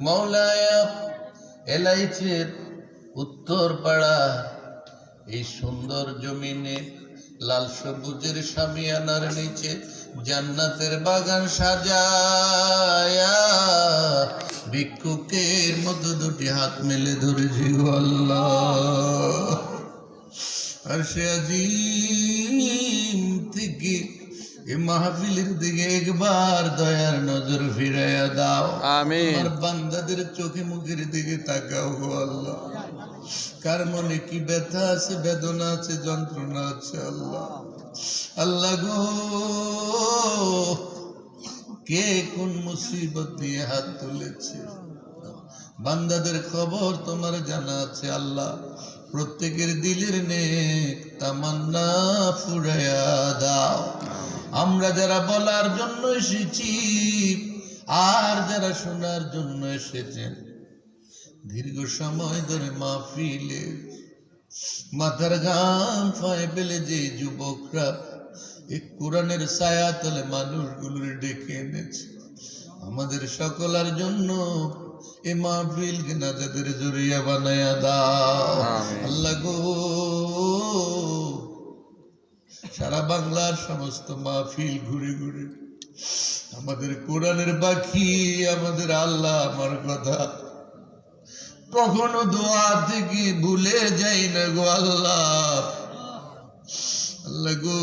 মৌলায়া এলাইচের উত্তর পাড়া এই সুন্দর জমিনে লাল সবুজের সামিয়ানার নিচে জান্নাতের বাগান সাজায়া ভিক্ষুকের মতো দুটি হাত মেলে ধরেছি আর সে আজিম থেকে এ মাহফিলের দিকে একবার দয়ার নজর ফিরাইয়া দাও। আর বান্দাদের চোখে মুখের দিকে তাকাও গো আল্লাহ। কার মনে কি ব্যথা আছে বেদনা আছে যন্ত্রণা আছে আল্লাহ? আল্লাহ গো কে কোন মুসিবত দিয়ে হাত তুলেছে? বান্দাদের খবর তোমার জানা আছে আল্লাহ। প্রত্যেকের দিলের নেক তামান্না ফুরাইয়া দাও। আমরা যারা বলার জন্য এসেছি আর যারা শোনার জন্য এসেছেন দীর্ঘ সময় ধরে মাহফিলে মাথার ঘাম ফায় পেলে যে যুবকরা এই কোরআনের ছায়া তলে মানুষগুলোর ডেকে এনেছে আমাদের সকলার জন্য এ মাহফিল নাজাদের জড়িয়া বানায়া দাও। আল্লাহ গো সারা বাংলার সমস্ত মাহফিল ঘুরে ঘুরে। আমাদের কোরআনের বাকি আমাদের আল্লাহ, আমার কথা। কখনো দোয়া থেকে ভুলে যাই না গো আল্লাহ। আল্লাহ গো,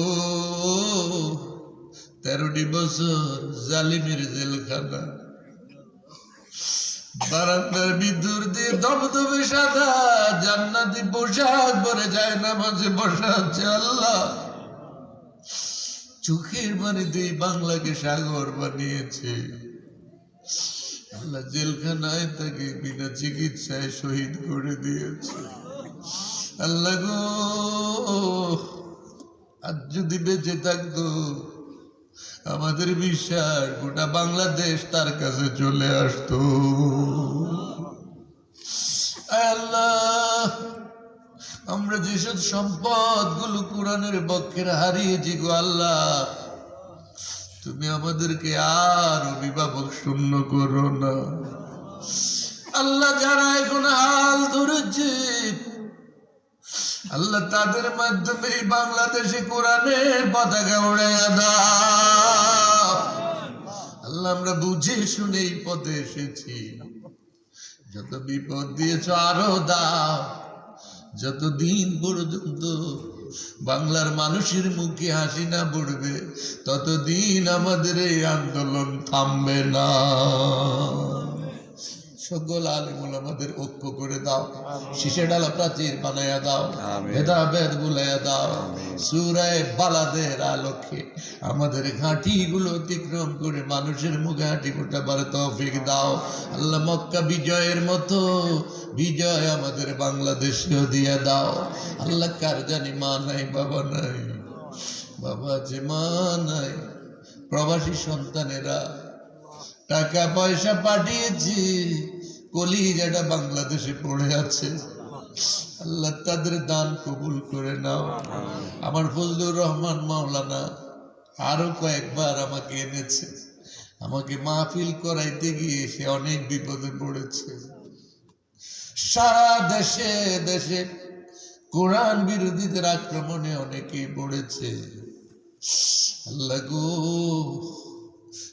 তেরোটি বছর জালিমের জেলখানা। বারান্দার ভিতর দিয়ে দমদমে সাদা, জান্নাতি পোশাক পরে যায় না মাঝে বসা আল্লাহ। চোখের দিয়ে বাংলাকে সাগর বানিয়েছে। আল্লাহ জেলখানায় তাকে বিনা চিকিৎসায় শহীদ করে দিয়েছে। আল্লাহ গো, আর যদি বেঁচে থাকতো, আমাদের বিশ্বাস গোটা বাংলাদেশ তার কাছে চলে আসতো। আল্লাহ। আমরা যেসব সম্পদগুলো কোরআনের বক্ষের হারিয়েছি গো আল্লাহ, তুমি আমাদেরকে আর অভিভাবক শূন্য করো না। আল্লাহ যারা এখন হাল ধরেছে, আল্লাহ তাদের মাধ্যমে বাংলাদেশে কোরআনের পতাকা উড়ে দাও। আল্লাহ আমরা বুঝে শুনে এই পথে এসেছি। যত বিপদ দিয়েছ, আরও দাও। যতদিন পর্যন্ত বাংলার মানুষের মুখে হাসি না পড়বে ততদিন আমাদের এই আন্দোলন থামবে না। সকল আলিমুল আমাদের ঐক্য করে দাও। শিশে ডালা প্রাচীর বানাইয়া দাও। ভেদাভেদ দাও। সুরায় বালাদের আলোকে আমাদের ঘাঁটিগুলো অতিক্রম করে মানুষের মুখে হাঁটি ফোটাবার তৌফিক দাও। আল্লাহ মক্কা বিজয়ের মতো বিজয় আমাদের বাংলাদেশেও দিয়ে দাও। আল্লাহ কার জানি মা নাই বাবা নাই বাবা যে মা নাই। প্রবাসী সন্তানেরা টাকা পয়সা পাঠিয়েছি। কলিজাটা বাংলাদেশে পড়ে আছে। আল্লাহ তাদের দান কবুল করে নাও। আমার ফজলুর রহমান মাওলানা আরও কয়েকবার আমাকে এনেছে। আমাকে মাহফিল করাইতে গিয়ে সে অনেক বিপদে পড়েছে। সারা দেশে দেশে কোরআন বিরোধীদের আক্রমণে অনেকে পড়েছে। আল্লাহ গো,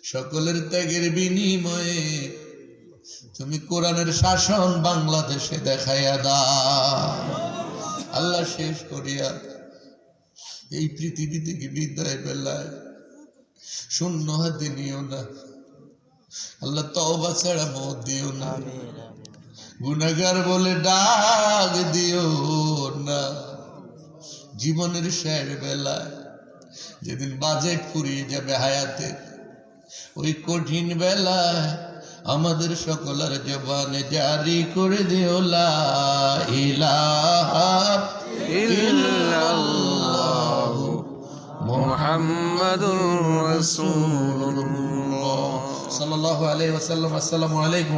সকলের ত্যাগের বিনিময়ে তুমি কোরআনের শাসন বাংলাদেশে দেখাইয়া দাও। আল্লাহ শেষ করিয়া এই পৃথিবী থেকে বিদায় বেলায় শূন্য হাতে নিও না। আল্লাহ তওবা ছাড়া মত দিও না। গুনাগার বলে ডাক দিও না। জীবনের শেষ বেলায় যেদিন বাজেট ফুরিয়ে যাবে হায়াতে ওই কঠিন বেলায় আমাদের সকলের জবানে জারি করে দিও লা ইলাহা ইল্লাল্লাহ মুহাম্মাদুর আলাইকুম